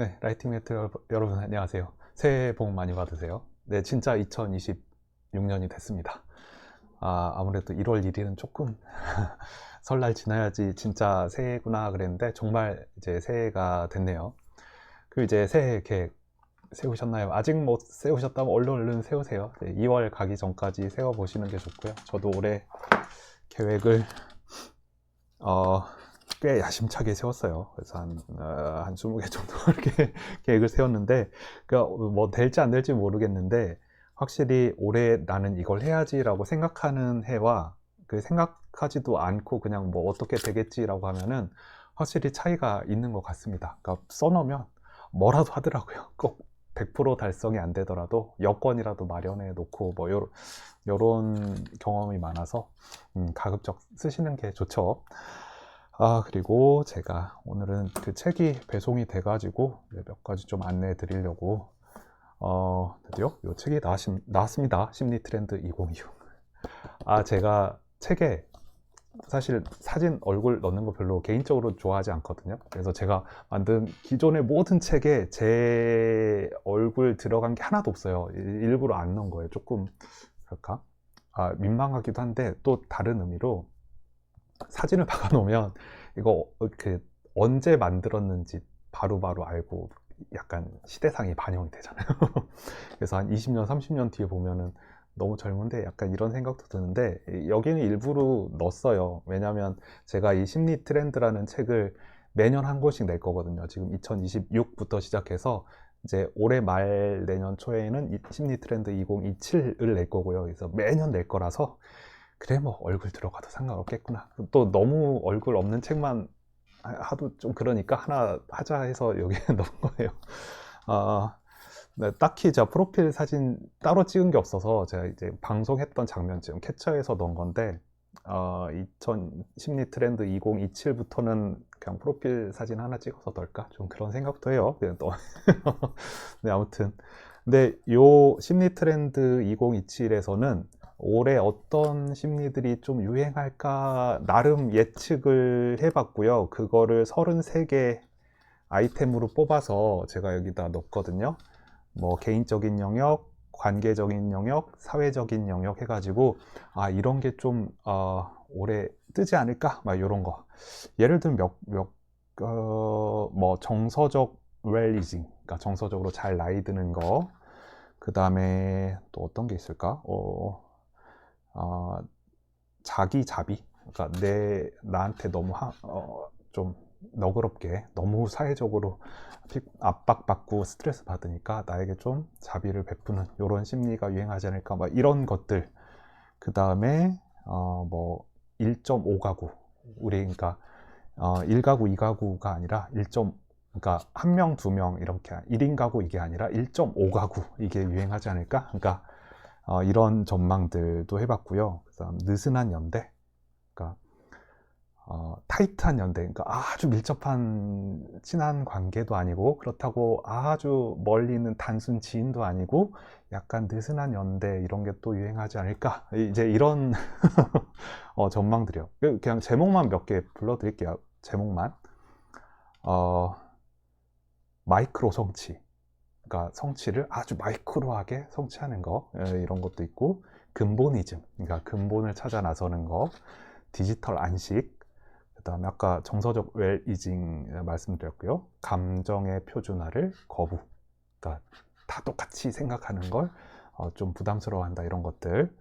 네, 라이팅 매트 여러분- 안녕하세요. 새해 복 많이 받으세요. 네, 진짜 2026년이 됐습니다. 아, 아무래도 1월 1일은 조금 설날 지나야지 진짜 새해구나 그랬는데 정말 이제 새해가 됐네요. 그리고 이제 새해 계획 세우셨나요? 아직 못 세우셨다면 얼른 얼른 세우세요. 네, 2월 가기 전까지 세워보시는 게 좋고요. 저도 올해 계획을 어, 꽤 야심차게 세웠어요. 그래서 한, 어, 한 20개 정도 이렇게 계획을 세웠는데, 그, 뭐, 될지 안 될지 모르겠는데, 확실히 올해 나는 이걸 해야지라고 생각하는 해와 그 생각하지도 않고 그냥 뭐 어떻게 되겠지라고 하면은 확실히 차이가 있는 것 같습니다. 그러니까 써놓으면 뭐라도 하더라고요. 꼭 100% 달성이 안 되더라도 여건이라도 마련해 놓고 뭐 요런, 요런 경험이 많아서 음, 가급적 쓰시는 게 좋죠. 아, 그리고 제가 오늘은 그 책이 배송이 돼 가지고 몇 가지 좀 안내해 드리려고, 어, 드디어 요 책이 나왔, 나왔습니다. 심리 트렌드 2026. 아, 제가 책에 사실 사진 얼굴 넣는 거 별로 개인적으로 좋아하지 않거든요. 그래서 제가 만든 기존의 모든 책에 제 얼굴 들어간 게 하나도 없어요. 일- 일부러 안 넣은 거예요. 조금, 그럴까? 아, 민망하기도 한데 또 다른 의미로 사진을 박아놓으면 이거 그 언제 만들었는지 바로 바로 알고 약간 시대상이 반영이 되잖아요. 그래서 한 20년, 30년 뒤에 보면은 너무 젊은데 약간 이런 생각도 드는데 여기는 일부러 넣었어요. 왜냐면 제가 이 심리 트렌드라는 책을 매년 한 권씩 낼 거거든요. 지금 2026부터 시작해서 이제 올해 말 내년 초에는 이 심리 트렌드 2027을 낼 거고요. 그래서 매년 낼 거라서 그래 뭐 얼굴 들어가도 상관없겠구나. 또 너무 얼굴 없는 책만 하- 하도 좀 그러니까 하나 하자 해서 여기에 넣은 거예요. 아, 네, 딱히 제가 프로필 사진 따로 찍은 게 없어서 제가 이제 방송했던 장면 지금 캡처해서 넣은 건데 어, 2000 심리 트렌드 2027부터는 그냥 프로필 사진 하나 찍어서 넣을까? 좀 그런 생각도 해요. 그냥 또 네, 아무튼 근데 요 심리 트렌드 2027에서는 올해 어떤 심리들이 좀 유행할까 나름 예측을 해봤고요. 그거를 33개 아이템으로 뽑아서 제가 여기다 넣었거든요. 뭐 개인적인 영역, 관계적인 영역, 사회적인 영역 해가지고 아 이런 게좀 어, 올해 뜨지 않을까? 막 이런 거. 예를 들면 몇, 몇, 어, 뭐 정서적 웰리징, 그러니까 정서적으로 잘 나이 드는 거. 그 다음에 또 어떤 게 있을까? 어, 어, 자기 자비, 그러니까 내 나한테 너무 하, 어, 좀 너그럽게 너무 사회적으로 피- 압박받고 스트레스 받으니까 나에게 좀 자비를 베푸는 이런 심리가 유행하지 않을까 막 이런 것들 그 다음에 어, 뭐 1.5가구 우리 그러니까 어, 1가구 2가구가 아니라 1. 그러니까 한 명, 두 명 이렇게 1인 가구 이게 아니라 1.5가구 이게 유행하지 않을까? 그러니까 어, 이런 전망들도 해봤고요. 그다음 느슨한 연대, 그러니까 어, 타이트한 연대, 그러니까 아주 밀접한 친한 관계도 아니고 그렇다고 아주 멀리 있는 단순 지인도 아니고 약간 느슨한 연대 이런 게 또 유행하지 않을까? 이제 이런 어, 전망들이요. 그냥 제목만 몇 개 불러드릴게요. 제목만. 어, 마이크로 성취. 그러니까 성취를 아주 마이크로하게 성취하는 거 에, 이런 것도 있고 근본이즘 그러니까 근본을 찾아 나서는 거 디지털 안식 그다음에 아까 정서적 웰이징 말씀드렸고요. 감정의 표준화를 거부. 그러니까 다 똑같이 생각하는 걸좀 부담스러워한다 이런 것들.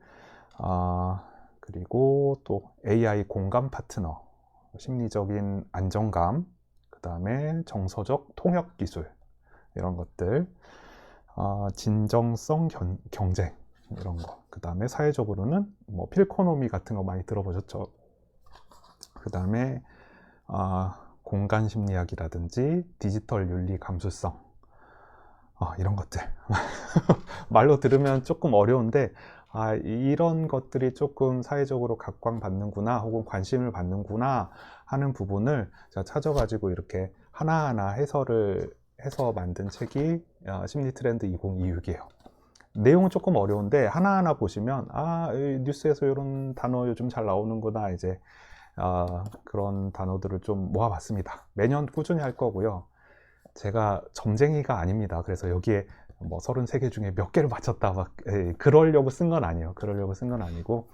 아, 그리고 또 AI 공감 파트너 심리적인 안정감 그 다음에 정서적 통역 기술 이런 것들, 아, 진정성 견- 경쟁 이런 거. 그 다음에 사회적으로는 뭐 필코노미 같은 거 많이 들어보셨죠? 그 다음에 아, 공간 심리학이라든지 디지털 윤리 감수성 아, 이런 것들 말로 들으면 조금 어려운데 아, 이런 것들이 조금 사회적으로 각광받는구나 혹은 관심을 받는구나 하는 부분을 제가 찾아가지고 이렇게 하나하나 해설을 해서 만든 책이 어, 심리 트렌드 2026이에요. 내용은 조금 어려운데 하나하나 보시면 아이 뉴스에서 이런 단어 요즘 잘 나오는구나 이제 아, 그런 단어들을 좀 모아봤습니다. 매년 꾸준히 할 거고요. 제가 점쟁이가 아닙니다. 그래서 여기에 뭐 33개 중에 몇 개를 맞췄다 막 예, 그러려고 쓴 건 아니에요. 그러려고 쓴 건 아니고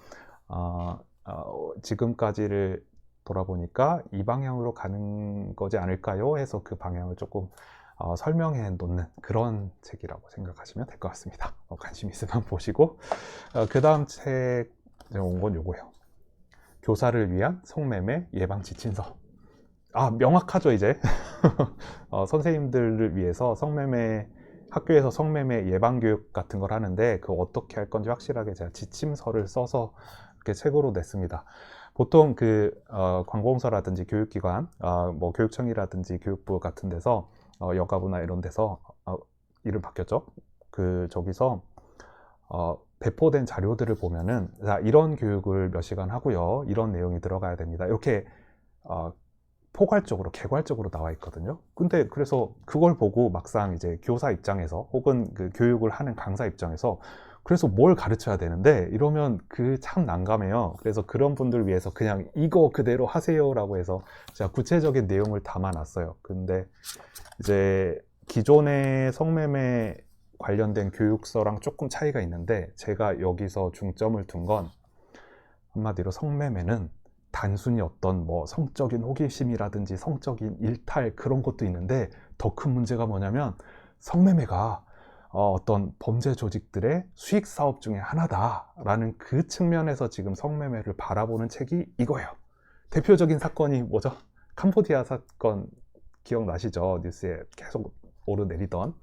어, 어, 지금까지를 돌아보니까 이 방향으로 가는 거지 않을까요? 해서 그 방향을 조금 어, 설명해 놓는 그런 책이라고 생각하시면 될 것 같습니다. 어, 관심 있으면 보시고 그 다음 책 온 건 요거예요. 교사를 위한 성매매 예방 지침서. 아 명확하죠 이제 어, 선생님들을 위해서 성매매 학교에서 성매매 예방 교육 같은 걸 하는데 그 어떻게 할 건지 확실하게 제가 지침서를 써서 이렇게 책으로 냈습니다. 보통 그 어, 관공서라든지 교육기관, 어, 뭐 교육청이라든지 교육부 같은 데서 어, 여가부나 이런 데서 어, 이름 바뀌었죠. 그 저기서 어, 배포된 자료들을 보면은 자, 이런 교육을 몇 시간 하고요. 이런 내용이 들어가야 됩니다. 이렇게 어, 포괄적으로 개괄적으로 나와 있거든요. 근데 그래서 그걸 보고 막상 이제 교사 입장에서 혹은 그 교육을 하는 강사 입장에서 그래서 뭘 가르쳐야 되는데 이러면 그 참 난감해요. 그래서 그런 분들 위해서 그냥 이거 그대로 하세요라고 해서 제가 구체적인 내용을 담아놨어요. 근데 이제 기존의 성매매 관련된 교육서랑 조금 차이가 있는데 제가 여기서 중점을 둔 건 한마디로 성매매는 단순히 어떤 뭐 성적인 호기심이라든지 성적인 일탈 그런 것도 있는데 더 큰 문제가 뭐냐면 성매매가 어, 어떤 범죄 조직들의 수익 사업 중에 하나다라는 그 측면에서 지금 성매매를 바라보는 책이 이거예요. 대표적인 사건이 뭐죠? 캄보디아 사건 기억나시죠? 뉴스에 계속 오르내리던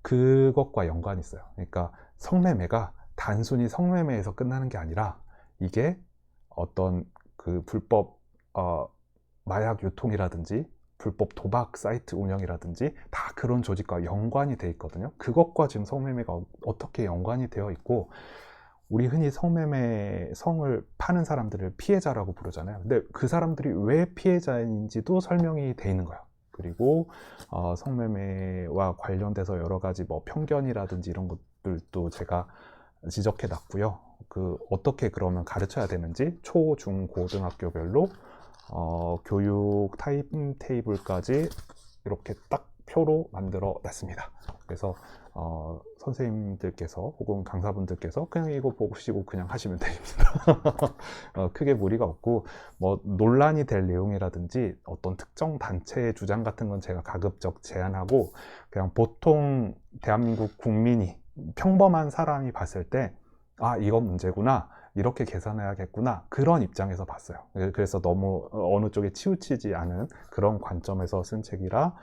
그것과 연관이 있어요. 그러니까 성매매가 단순히 성매매에서 끝나는 게 아니라 이게 어떤 그 불법 어, 마약 유통이라든지 불법 도박 사이트 운영이라든지 다 그런 조직과 연관이 돼 있거든요. 그것과 지금 성매매가 어- 어떻게 연관이 되어 있고 우리 흔히 성매매 성을 파는 사람들을 피해자라고 부르잖아요. 근데 그 사람들이 왜 피해자인지도 설명이 돼 있는 거예요. 그리고 어, 성매매와 관련돼서 여러 가지 뭐 편견이라든지 이런 것들도 제가 지적해 놨고요. 그 어떻게 그러면 가르쳐야 되는지 초, 중, 고등학교별로 어, 교육 타임 테이블까지 이렇게 딱 표로 만들어 놨습니다. 그래서 어, 선생님들께서 혹은 강사분들께서 그냥 이거 보시고 그냥 하시면 됩니다. 어, 크게 무리가 없고 뭐 논란이 될 내용이라든지 어떤 특정 단체의 주장 같은 건 제가 가급적 제안하고 그냥 보통 대한민국 국민이 평범한 사람이 봤을 때 아, 이건 문제구나. 이렇게 계산해야겠구나. 그런 입장에서 봤어요. 그래서 너무 어느 쪽에 치우치지 않은 그런 관점에서 쓴 책이라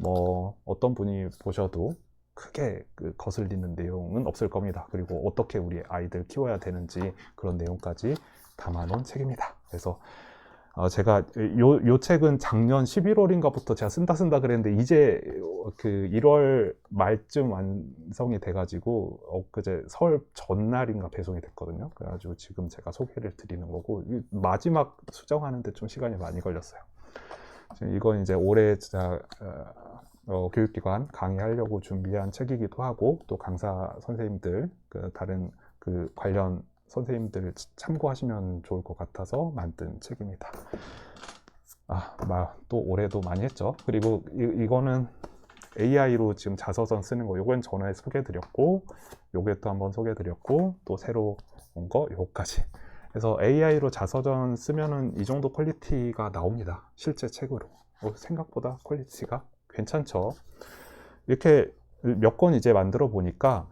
뭐 어떤 분이 보셔도 크게 그 거슬리는 내용은 없을 겁니다. 그리고 어떻게 우리 아이들 키워야 되는지 그런 내용까지 담아놓은 책입니다. 그래서 어, 제가 요, 요 책은 작년 11월인가부터 제가 쓴다 쓴다 그랬는데 이제 그 1월 말쯤 완성이 돼가지고 엊그제 설 전날인가 배송이 됐거든요. 그래가지고 지금 제가 소개를 드리는 거고 이 마지막 수정하는데 좀 시간이 많이 걸렸어요. 이건 이제 올해 진짜 어, 어, 교육기관 강의하려고 준비한 책이기도 하고 또 강사 선생님들 그 다른 그 관련 선생님들 참고하시면 좋을 것 같아서 만든 책입니다. 아, 막또 올해도 많이 했죠. 그리고 이, 이거는 AI로 지금 자서전 쓰는 거, 요건 전에 소개해드렸고, 요게 또 한번 소개해드렸고, 또 새로 온 거, 요거까지. 그래서 AI로 자서전 쓰면은 이 정도 퀄리티가 나옵니다. 실제 책으로. 어, 생각보다 퀄리티가 괜찮죠. 이렇게 몇 권 이제 만들어 보니까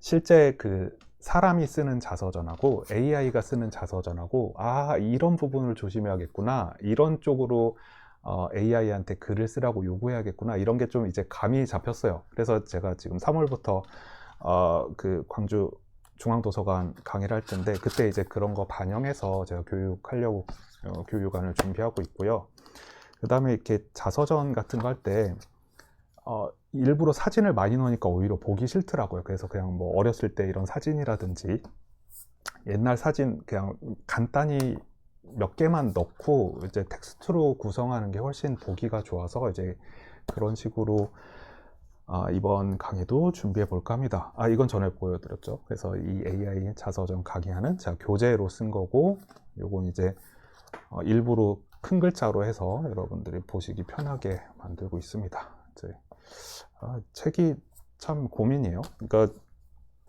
실제 그 사람이 쓰는 자서전하고 AI가 쓰는 자서전하고 아 이런 부분을 조심해야겠구나 이런 쪽으로 어, AI한테 글을 쓰라고 요구해야겠구나 이런 게 좀 이제 감이 잡혔어요. 그래서 제가 지금 3월부터 어, 그 광주 중앙도서관 강의를 할 텐데 그때 이제 그런 거 반영해서 제가 교육하려고 어, 교육안을 준비하고 있고요. 그 다음에 이렇게 자서전 같은 거 할 때 어, 일부러 사진을 많이 넣으니까 오히려 보기 싫더라고요. 그래서 그냥 뭐 어렸을 때 이런 사진이라든지 옛날 사진 그냥 간단히 몇 개만 넣고 이제 텍스트로 구성하는 게 훨씬 보기가 좋아서 이제 그런 식으로 아, 이번 강의도 준비해 볼까 합니다. 아, 이건 전에 보여드렸죠. 그래서 이 AI 자서전 강의하는 제가 교재로 쓴 거고, 요건 이제 어, 일부러 큰 글자로 해서 여러분들이 보시기 편하게 만들고 있습니다. 저희. 아, 책이 참 고민이에요. 그러니까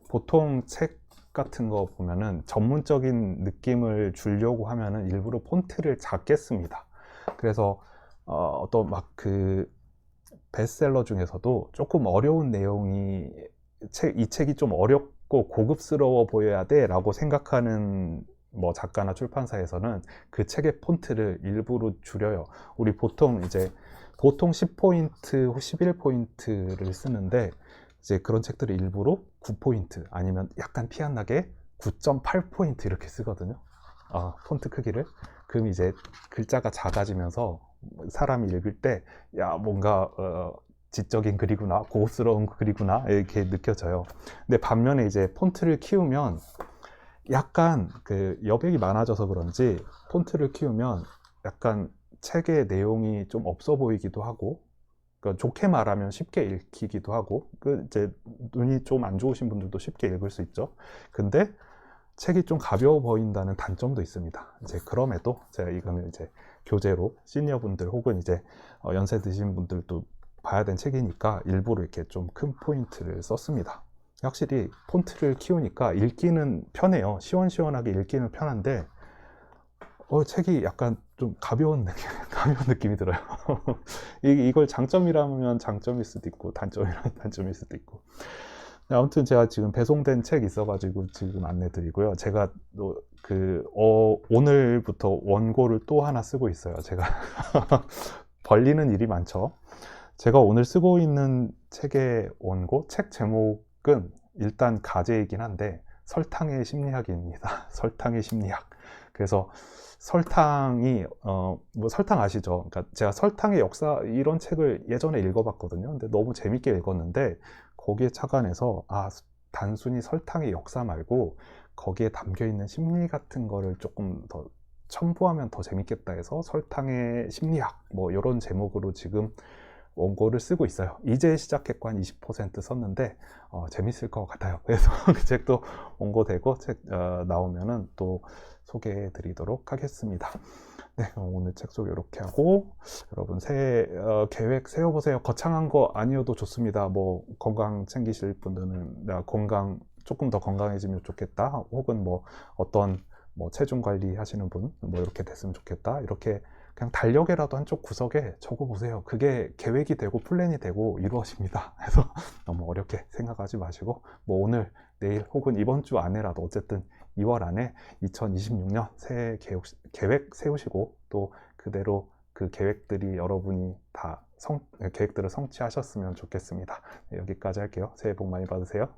보통 책 같은 거 보면은 전문적인 느낌을 주려고 하면은 일부러 폰트를 작게 씁니다. 그래서 어, 어떤 막 그 베스트셀러 중에서도 조금 어려운 내용이 책, 이 책이 좀 어렵고 고급스러워 보여야 돼 라고 생각하는 뭐 작가나 출판사에서는 그 책의 폰트를 일부러 줄여요. 우리 보통 이제 보통 10포인트, 11포인트를 쓰는데 이제 그런 책들을 일부러 9포인트 아니면 약간 티안 나게 9.8포인트 이렇게 쓰거든요. 아, 폰트 크기를. 그럼 이제 글자가 작아지면서 사람이 읽을 때, 야, 뭔가, 어, 지적인 글이구나, 고급스러운 글이구나, 이렇게 느껴져요. 근데 반면에 이제 폰트를 키우면 약간 그 여백이 많아져서 그런지 폰트를 키우면 약간 책의 내용이 좀 없어 보이기도 하고, 그러니까 좋게 말하면 쉽게 읽히기도 하고, 그 이제 눈이 좀 안 좋으신 분들도 쉽게 읽을 수 있죠. 근데 책이 좀 가벼워 보인다는 단점도 있습니다. 이제 그럼에도 제가 이거는 이제 교재로 시니어 분들 혹은 이제 어, 연세 드신 분들도 봐야 되는 책이니까 일부러 이렇게 좀 큰 포인트를 썼습니다. 확실히 폰트를 키우니까 읽기는 편해요. 시원시원하게 읽기는 편한데 어, 책이 약간 좀 가벼운 느낌, 가벼운 느낌이 들어요. 이, 이걸 장점이라면 장점일 수도 있고 단점이라면 단점일 수도 있고. 네, 아무튼 제가 지금 배송된 책 있어가지고 지금 안내 드리고요. 제가 또그 어, 오늘부터 원고를 또 하나 쓰고 있어요. 제가 벌리는 일이 많죠. 제가 오늘 쓰고 있는 책의 원고, 책 제목은 일단 가제이긴 한데 설탕의 심리학입니다. 설탕의 심리학. 그래서 설탕이 어 뭐 설탕 아시죠? 그러니까 제가 설탕의 역사 이런 책을 예전에 읽어봤거든요. 근데 너무 재밌게 읽었는데 거기에 착안해서 아 단순히 설탕의 역사 말고 거기에 담겨 있는 심리 같은 거를 조금 더 첨부하면 더 재밌겠다 해서 설탕의 심리학 뭐 이런 제목으로 지금 원고를 쓰고 있어요. 이제 시작했고 한 20% 썼는데 어, 재밌을 것 같아요. 그래서 그 책도 원고되고 책 어, 나오면은 또 소개해 드리도록 하겠습니다. 네, 오늘 책 소개 이렇게 하고 여러분 새해 어, 계획 세워보세요. 거창한 거 아니어도 좋습니다. 뭐 건강 챙기실 분들은 나 건강 조금 더 건강해지면 좋겠다. 혹은 뭐 어떤 뭐 체중 관리 하시는 분 뭐 이렇게 됐으면 좋겠다. 이렇게 그냥 달력에라도 한쪽 구석에 적어 보세요. 그게 계획이 되고 플랜이 되고 이루어집니다. 그래서 너무 어렵게 생각하지 마시고 뭐 오늘 내일 혹은 이번 주 안에라도 어쨌든 2월 안에 2026년 새해 계획, 계획 세우시고 또 그대로 그 계획들이 여러분이 다 성, 계획들을 성취하셨으면 좋겠습니다. 네, 여기까지 할게요. 새해 복 많이 받으세요.